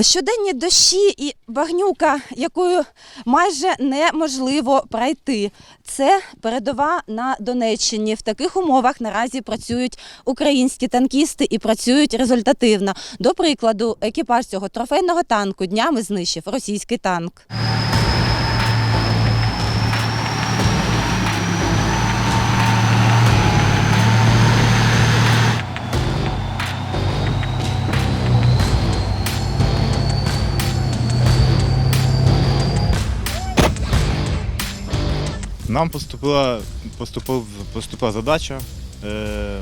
Щоденні дощі і багнюка, якою майже неможливо пройти. Це передова на Донеччині. В таких умовах наразі працюють українські танкісти і працюють результативно. До прикладу, екіпаж цього трофейного танку днями знищив російський танк. Нам поступила, поступив, поступила задача е,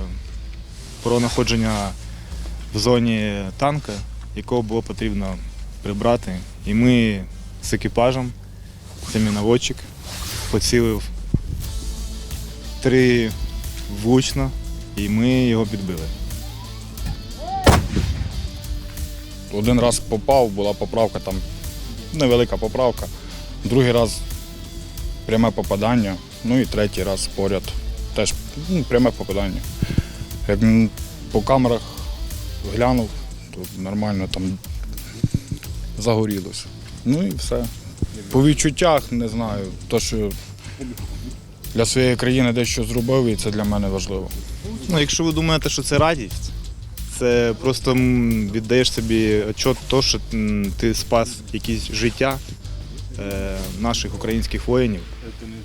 про знаходження в зоні танка, якого було потрібно прибрати. І ми з екіпажем, це мій наводчик, поцілив три влучно, і ми його підбили. Один раз попав, була поправка, там невелика поправка. Другий раз пряме попадання. Ну і третій раз поряд. Теж ну, пряме попадання. Як по камерах глянув, то нормально там загорілося. Ну і все. По відчуттях не знаю. То, що для своєї країни дещо зробив, і це для мене важливо. Ну, якщо ви думаєте, що це радість, це просто віддаєш собі отчет то, що ти спас якісь життя наших українських воїнів,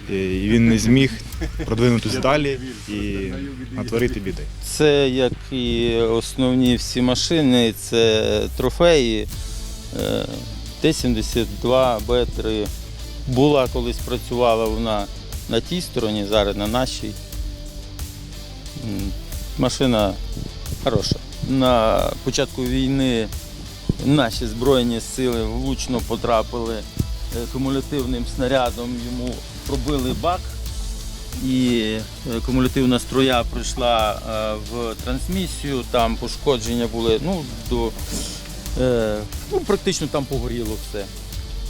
і він не зміг продвинутися далі і натворити біди. Це як і основні всі машини, це трофеї е, Т-72, Б-3. Була колись працювала вона на тій стороні, зараз на нашій. Машина хороша. На початку війни наші Збройні сили влучно потрапили е, кумулятивним снарядом, йому пробили бак і е, кумулятивна струя прийшла е, в трансмісію, там пошкодження були, ну, до, е, ну, практично там погоріло все.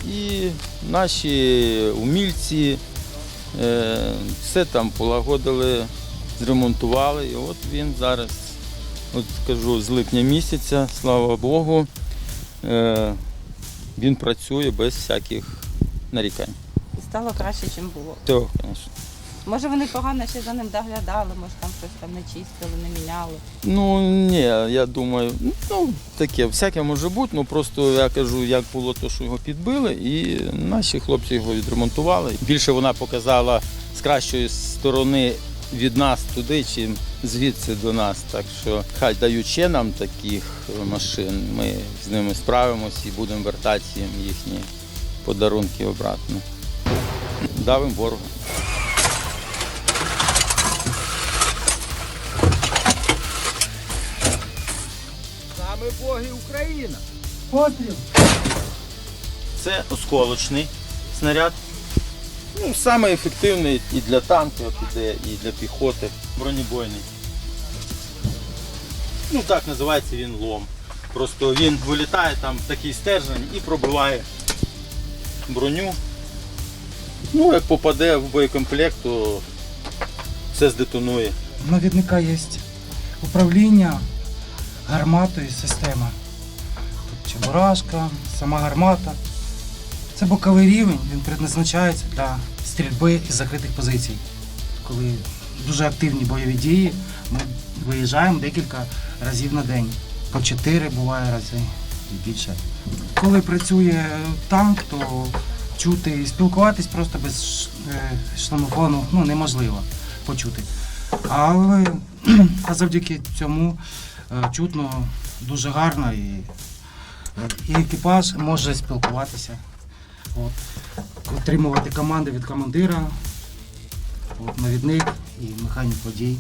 І наші умільці е, все там полагодили, зремонтували. І от він зараз, от скажу, з липня місяця, слава Богу, е, він працює без всяких нарікань. Стало краще, ніж було. То, звісно. Може, вони погано ще за ним доглядали, може там щось там не чистили, не міняли. Ну ні, я думаю, ну таке, всяке може бути, ну просто я кажу, як було то, що його підбили, і наші хлопці його відремонтували. Більше вона показала з кращої сторони від нас туди, чим звідси до нас. Так що хай ще нам таких машин, ми з ними справимось і будемо вертати їм їхні подарунки обратно. Давим ворогу. Саме Боги Україна. Це осколочний снаряд. Ну, саме ефективний і для танків іде, і для піхоти. Бронебойний. Ну так називається він лом. Просто він вилітає там в такий стержень і пробиває броню. Ну, як попаде в боєкомплект, то все здетонує. У навідника є управління гарматою система. Тут чебурашка, сама гармата. Це боковий рівень, він предназначається для стрільби із закритих позицій. Коли дуже активні бойові дії, ми виїжджаємо декілька разів на день. По чотири буває рази і більше. Коли працює танк, то чути і спілкуватись просто без е, шлемофону ну, неможливо почути. Але а завдяки цьому е, чутно дуже гарно і, і екіпаж може спілкуватися, от, отримувати команди від командира, от, навідник і механік водій.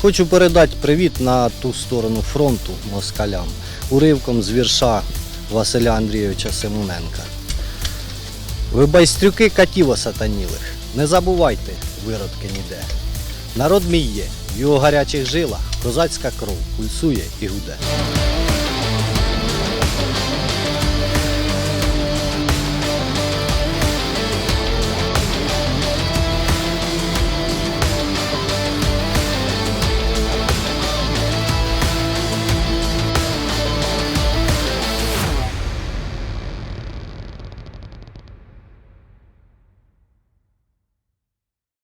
Хочу передати привіт на ту сторону фронту москалям, уривком з вірша Василя Андрійовича Симоненка. Ви байстрюки катів осатанілих, не забувайте, виродки ніде. Народ мій є, в його гарячих жилах козацька кров пульсує і гуде.